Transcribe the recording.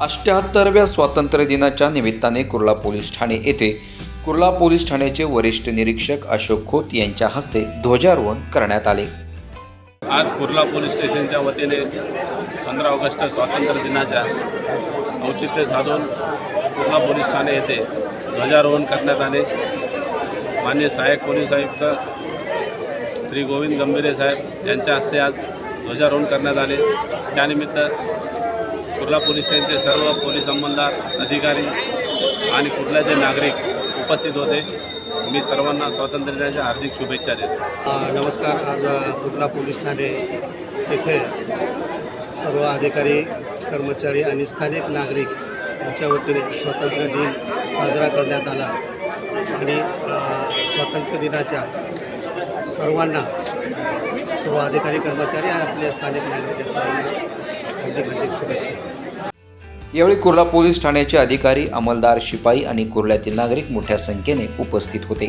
अष्ट्याहत्तरव्या स्वातंत्र्य दिनाच्या निमित्ताने कुर्ला पोलीस ठाणे येथे कुर्ला पोलीस ठाण्याचे वरिष्ठ निरीक्षक अशोक खोत यांच्या हस्ते ध्वजारोहण करण्यात आले. आज कुर्ला पोलीस स्टेशनच्या वतीने पंधरा ऑगस्ट स्वातंत्र्य दिनाच्या औचित्य साधून कुर्ला पोलीस ठाणे येथे ध्वजारोहण करण्यात आले. मान्य सहाय्यक पोलीस आयुक्त श्री गोविंद गंभीरे साहेब यांच्या हस्ते आज ध्वजारोहण करण्यात आले. त्यानिमित्त कुर्ला पोलीस स्टेशनचे सर्व पोलीस अंमलदार अधिकारी आणि कुर्ल्याचे नागरिक उपस्थित होते मी सर्वांना स्वातंत्र्य दिनाच्या हार्दिक शुभेच्छा देतो. नमस्कार आज कुर्ला पोलीस ठाणे येथे सर्व अधिकारी कर्मचारी आणि स्थानिक नागरिक यांच्या वतीने स्वातंत्र्य दिन साजरा करण्यात आला. आणि स्वातंत्र्य दिनाच्या सर्वांना सर्व अधिकारी कर्मचारी आणि आपले स्थानिक नागरिक सर्वांना हार्दिक हार्दिक शुभेच्छा यावेळी कुर्ला पोलीस ठाण्याचे अधिकारी अंमलदार शिपाई आणि कुर्ल्यातील नागरिक मोठ्या संख्येने उपस्थित होते.